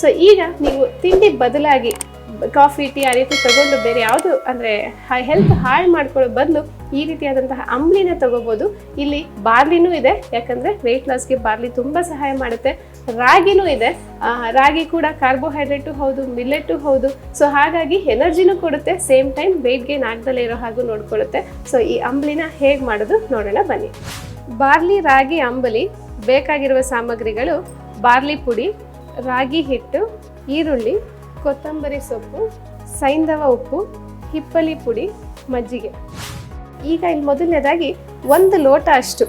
So ಈಗ ನೀವು ತಿಂಡಿ ಬದಲಾಗಿ ಕಾಫಿ ಟೀ ಆ ರೀತಿ ತಗೊಂಡು ಬೇರೆ ಯಾವುದು ಅಂದರೆ ಹೆಲ್ತ್ ಹಾಳು ಮಾಡ್ಕೊಳ್ಳೋ ಬದಲು ಈ ರೀತಿಯಾದಂತಹ ಅಂಬ್ಲಿನ ತಗೋಬೋದು. ಇಲ್ಲಿ ಬಾರ್ಲಿನೂ ಇದೆ, ಯಾಕಂದರೆ ವೆಯ್ಟ್ ಲಾಸ್ಗೆ ಬಾರ್ಲಿ ತುಂಬ ಸಹಾಯ ಮಾಡುತ್ತೆ. ರಾಗಿನೂ ಇದೆ ರಾಗಿ ಕೂಡ ಕಾರ್ಬೋಹೈಡ್ರೇಟು ಹೌದು ಮಿಲ್ಲೆಟು ಹೌದು. ಸೊ ಹಾಗಾಗಿ ಎನರ್ಜಿನೂ ಕೊಡುತ್ತೆ ಸೇಮ್ ಟೈಮ್ ವೆಯ್ಟ್ ಗೇನ್ ಆಗದಲ್ಲೇ ಇರೋ ಹಾಗೂ ನೋಡ್ಕೊಳ್ಳುತ್ತೆ. ಸೊ ಈ ಅಂಬ್ಲಿನ ಹೇಗೆ ಮಾಡೋದು ನೋಡೋಣ ಬನ್ನಿ. ಬಾರ್ಲಿ ರಾಗಿ ಅಂಬಲಿ ಬೇಕಾಗಿರುವ ಸಾಮಗ್ರಿಗಳು, ಬಾರ್ಲಿ ಪುಡಿ ರಾಗಿ ಹಿಟ್ಟು, ಈರುಳ್ಳಿ, ಕೊತ್ತಂಬರಿ ಸೊಪ್ಪು, ಸೈಂಧವ ಉಪ್ಪು, ಹಿಪ್ಪಲಿ ಪುಡಿ, ಮಜ್ಜಿಗೆ. ಈಗ ಇಲ್ಲಿ ಮೊದಲನೇದಾಗಿ ಒಂದು ಲೋಟ ಅಷ್ಟು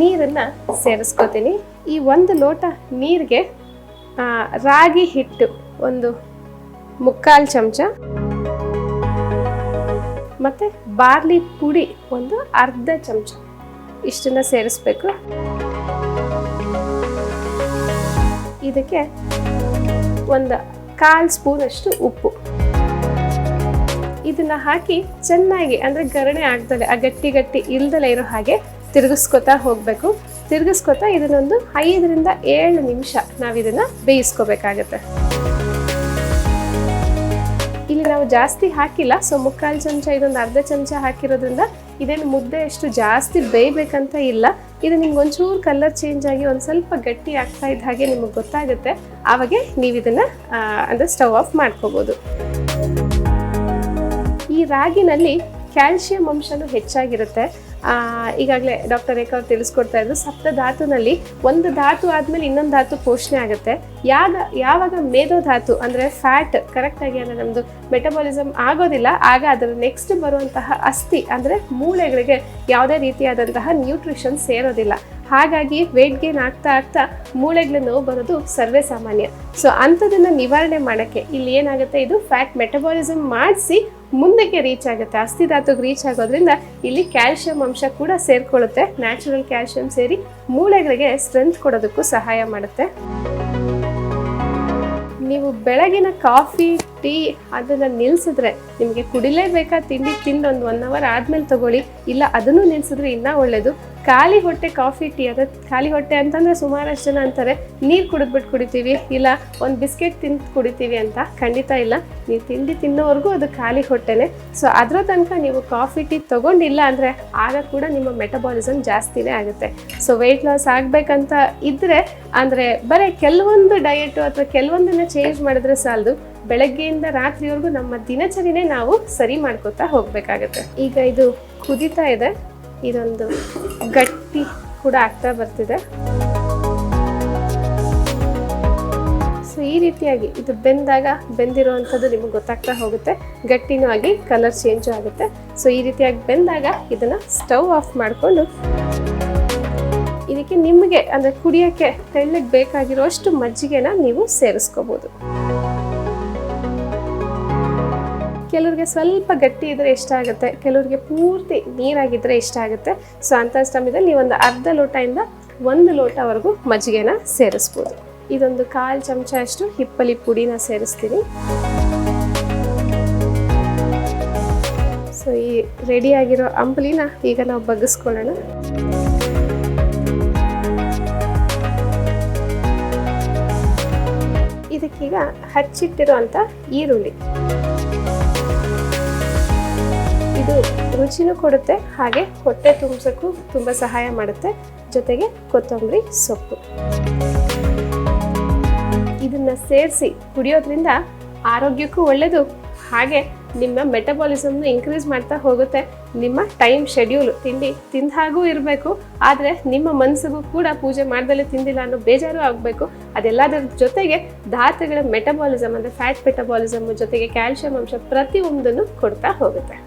ನೀರನ್ನು ಸೇರಿಸ್ಕೋತೀನಿ. ಈ ಒಂದು ಲೋಟ ನೀರಿಗೆ ರಾಗಿ ಹಿಟ್ಟು ಒಂದು ಮುಕ್ಕಾಲು ಚಮಚ ಮತ್ತು ಬಾರ್ಲಿ ಪುಡಿ ಒಂದು ಅರ್ಧ ಚಮಚ ಇಷ್ಟನ್ನು ಸೇರಿಸ್ಬೇಕು. ಇದಕ್ಕೆ ಒಂದು ಕಾಲು ಸ್ಪೂನಷ್ಟು ಉಪ್ಪು. ಇದನ್ನ ಹಾಕಿ ಚೆನ್ನಾಗಿ, ಅಂದರೆ ಗರಣೆ ಆಗ್ದಲೆ ಆ ಗಟ್ಟಿ ಗಟ್ಟಿ ಇಲ್ದಲೇ ಇರೋ ಹಾಗೆ ತಿರುಗಿಸ್ಕೊತಾ ಹೋಗಬೇಕು. ತಿರುಗಿಸ್ಕೊತಾ ಇದನ್ನೊಂದು ಐದರಿಂದ ಏಳು ನಿಮಿಷ ನಾವು ಇದನ್ನು ಬೇಯಿಸ್ಕೋಬೇಕಾಗತ್ತೆ. ಇಲ್ಲಿ ನಾವು ಜಾಸ್ತಿ ಹಾಕಿಲ್ಲ, ಸೊ ಮುಕ್ಕಾಲು ಚಮಚ, ಇದೊಂದು ಅರ್ಧ ಚಮಚ ಹಾಕಿರೋದ್ರಿಂದ ಇದೇನು ಮುದ್ದೆ ಎಷ್ಟು ಜಾಸ್ತಿ ಬೇಯಬೇಕಂತ ಇಲ್ಲ. ಇದು ನಿಮ್ಗೆ ಒಂಚೂರು ಕಲರ್ ಚೇಂಜ್ ಆಗಿ ಒಂದು ಸ್ವಲ್ಪ ಗಟ್ಟಿ ಆಗ್ತಾ ಇದ್ದ ಹಾಗೆ ನಿಮಗೆ ಗೊತ್ತಾಗುತ್ತೆ. ಆವಾಗೆ ನೀವು ಇದನ್ನು ಅಂದರೆ ಸ್ಟವ್ ಆಫ್ ಮಾಡ್ಕೋಬೋದು. ಈ ರಾಗಿನಲ್ಲಿ ಕ್ಯಾಲ್ಶಿಯಂ ಅಂಶನೂ ಹೆಚ್ಚಾಗಿರುತ್ತೆ. ಈಗಾಗಲೇ ಡಾಕ್ಟರ್ ರೇಖಾ ಅವ್ರು ತಿಳಿಸ್ಕೊಡ್ತಾ ಇದ್ರು, ಸಪ್ತ ಧಾತುನಲ್ಲಿ ಒಂದು ಧಾತು ಆದಮೇಲೆ ಇನ್ನೊಂದು ಧಾತು ಪೋಷಣೆ ಆಗುತ್ತೆ. ಯಾಗ, ಯಾವಾಗ ಮೇಧೋ ಧಾತು, ಅಂದರೆ ಫ್ಯಾಟ್ ಕರೆಕ್ಟಾಗಿ ಅಂದರೆ ನಮ್ಮದು ಮೆಟಬಾಲಿಸಮ್ ಆಗೋದಿಲ್ಲ, ಆಗ ಅದರ ನೆಕ್ಸ್ಟ್ ಬರುವಂತಹ ಅಸ್ಥಿ, ಅಂದರೆ ಮೂಳೆಗಳಿಗೆ ಯಾವುದೇ ರೀತಿಯಾದಂತಹ ನ್ಯೂಟ್ರಿಷನ್ ಸೇರೋದಿಲ್ಲ. ಹಾಗಾಗಿ ವೇಟ್ ಗೇನ್ ಆಗ್ತಾ ಆಗ್ತಾ ಮೂಳೆಗಳ ನೋವು ಬರೋದು ಸರ್ವೇ ಸಾಮಾನ್ಯ. ಸೊ ಅಂಥದನ್ನು ನಿವಾರಣೆ ಮಾಡೋಕ್ಕೆ ಇಲ್ಲಿ ಏನಾಗುತ್ತೆ? ಇದು ಫ್ಯಾಟ್ ಮೆಟಬಾಲಿಸಮ್ ಮಾಡಿಸಿ ಮುಂದಕ್ಕೆ ರೀಚ್ ಆಗುತ್ತೆ. ಅಸ್ಥಿ ಧಾತುಗೆ ರೀಚ್ ಆಗೋದ್ರಿಂದ ಇಲ್ಲಿ ಕ್ಯಾಲ್ಶಿಯಂ ಅಂಶ ಕೂಡ ಸೇರ್ಕೊಳ್ಳುತ್ತೆ. ನ್ಯಾಚುರಲ್ ಕ್ಯಾಲ್ಶಿಯಂ ಸೇರಿ ಮೂಳೆಗಳಿಗೆ ಸ್ಟ್ರೆಂತ್ ಕೊಡೋದಕ್ಕೂ ಸಹಾಯ ಮಾಡುತ್ತೆ. ನೀವು ಬೆಳಗಿನ ಕಾಫಿ ಟೀ ಅದನ್ನು ನಿಲ್ಲಿಸಿದ್ರೆ ನಿಮಗೆ ಕುಡಿಲೇಬೇಕಾ ತಿಂಡಿ ತಿಂದು ಒಂದು ಒನ್ ಅವರ್ ಆದಮೇಲೆ ತಗೊಳ್ಳಿ. ಇಲ್ಲ, ಅದನ್ನು ನಿಲ್ಲಿಸಿದ್ರೆ ಇನ್ನೂ ಒಳ್ಳೆಯದು ಖಾಲಿ ಹೊಟ್ಟೆ ಕಾಫಿ ಟೀ ಅದ. ಖಾಲಿ ಹೊಟ್ಟೆ ಅಂತಂದರೆ ಸುಮಾರಷ್ಟು ಜನ ಅಂತಾರೆ, ನೀರು ಕುಡಿದ್ಬಿಟ್ಟು ಕುಡಿತೀವಿ. ಇಲ್ಲ, ಒಂದು ಬಿಸ್ಕೆಟ್ ತಿಂದು ಕುಡಿತೀವಿ ಅಂತ. ಖಂಡಿತ ಇಲ್ಲ. ನೀವು ತಿಂಡಿ ತಿನ್ನೋವರೆಗೂ ಅದು ಖಾಲಿ ಹೊಟ್ಟೆನೆ. ಸೊ ಅದರ ತನಕ ನೀವು ಕಾಫಿ ಟೀ ತೊಗೊಂಡಿಲ್ಲ ಅಂದರೆ ಆಗ ಕೂಡ ನಿಮ್ಮ ಮೆಟಬಾಲಿಸಮ್ ಜಾಸ್ತಿನೇ ಆಗುತ್ತೆ. ಸೊ ವೆಯ್ಟ್ ಲಾಸ್ ಆಗಬೇಕಂತ ಇದ್ದರೆ ಅಂದರೆ ಬರೀ ಕೆಲವೊಂದು ಡಯಟು ಅಥವಾ ಕೆಲವೊಂದನ್ನು ಚೇಂಜ್ ಮಾಡಿದ್ರೆ ಸಾಲದು. ಬೆಳಗ್ಗೆಯಿಂದ ರಾತ್ರಿವರೆಗೂ ನಮ್ಮ ದಿನಚರಿನೇ ನಾವು ಸರಿ ಮಾಡ್ಕೋತಾ ಹೋಗಬೇಕಾಗತ್ತೆ. ಈಗ ಇದು ಕುದಿತಾ ಇದೆ. ಇದೊಂದು ಗಟ್ಟಿ ಕೂಡ ಆಗ್ತಾ ಬರ್ತಿದೆ. ಸೊ ಈ ರೀತಿಯಾಗಿ ಇದು ಬೆಂದಾಗ ಬೆಂದಿರುವಂಥದ್ದು ನಿಮಗೆ ಗೊತ್ತಾಗ್ತಾ ಹೋಗುತ್ತೆ. ಗಟ್ಟಿನೂ ಆಗಿ ಕಲರ್ ಚೇಂಜು ಆಗುತ್ತೆ. ಸೊ ಈ ರೀತಿಯಾಗಿ ಬೆಂದಾಗ ಇದನ್ನು ಸ್ಟವ್ ಆಫ್ ಮಾಡಿಕೊಂಡು ಇದಕ್ಕೆ ನಿಮಗೆ ಅಂದರೆ ಕುಡಿಯೋಕ್ಕೆ ತೆಳ್ಳಗೆ ಬೇಕಾಗಿರೋಷ್ಟು ಮಜ್ಜಿಗೆನ ನೀವು ಸೇರಿಸ್ಕೋಬೋದು. ಕೆಲವ್ರಿಗೆ ಸ್ವಲ್ಪ ಗಟ್ಟಿ ಇದ್ರೆ ಇಷ್ಟ ಆಗುತ್ತೆ, ಕೆಲವ್ರಿಗೆ ಪೂರ್ತಿ ನೀರಾಗಿದ್ದರೆ ಇಷ್ಟ ಆಗುತ್ತೆ. ಸೊ ಅಂಥ ಸಮಯದಲ್ಲಿ ಒಂದು ಅರ್ಧ ಲೋಟದಿಂದ ಒಂದು ಲೋಟವರೆಗೂ ಮಜ್ಜಿಗೆನ ಸೇರಿಸ್ಬೋದು. ಇದೊಂದು ಕಾಲು ಚಮಚ ಅಷ್ಟು ಹಿಪ್ಪಲಿ ಪುಡಿನ ಸೇರಿಸ್ತೀನಿ. ಸೊ ಈ ರೆಡಿಯಾಗಿರೋ ಅಂಬಲಿನ ಈಗ ನಾವು ಬಗ್ಗಿಸ್ಕೊಳ್ಳೋಣ. ಇದಕ್ಕೀಗ ಹಚ್ಚಿಟ್ಟಿರುವಂಥ ಈರುಳ್ಳಿ. ಇದು ರುಚಿನೂ ಕೊಡುತ್ತೆ, ಹಾಗೆ ಹೊಟ್ಟೆ ತುಂಬಿಸೋಕ್ಕೂ ತುಂಬ ಸಹಾಯ ಮಾಡುತ್ತೆ. ಜೊತೆಗೆ ಕೊತ್ತಂಬರಿ ಸೊಪ್ಪು. ಇದನ್ನು ಸೇರಿಸಿ ಕುಡಿಯೋದ್ರಿಂದ ಆರೋಗ್ಯಕ್ಕೂ ಒಳ್ಳೆಯದು ಹಾಗೆ ನಿಮ್ಮ ಮೆಟಬಾಲಿಸಮ್ನ ಇನ್ಕ್ರೀಸ್ ಮಾಡ್ತಾ ಹೋಗುತ್ತೆ. ನಿಮ್ಮ ಟೈಮ್ ಶೆಡ್ಯೂಲ್ ತಿಂಡಿ ತಿಂದ ಹಾಗೂ ಇರಬೇಕು. ಆದರೆ ನಿಮ್ಮ ಮನಸ್ಸಿಗೂ ಕೂಡ ಪೂಜೆ ಮಾಡ್ದಲೇ ತಿಂದಿಲ್ಲ ಅನ್ನೋ ಬೇಜಾರು ಆಗಬೇಕು. ಅದೆಲ್ಲದರ ಜೊತೆಗೆ ಧಾತುಗಳ ಮೆಟಬಾಲಿಸಮ್ ಅಂದರೆ ಫ್ಯಾಟ್ ಮೆಟಬಾಲಿಸಮ್ ಜೊತೆಗೆ ಕ್ಯಾಲ್ಶಿಯಂ ಅಂಶ ಪ್ರತಿಯೊಂದನ್ನು ಕೊಡ್ತಾ ಹೋಗುತ್ತೆ.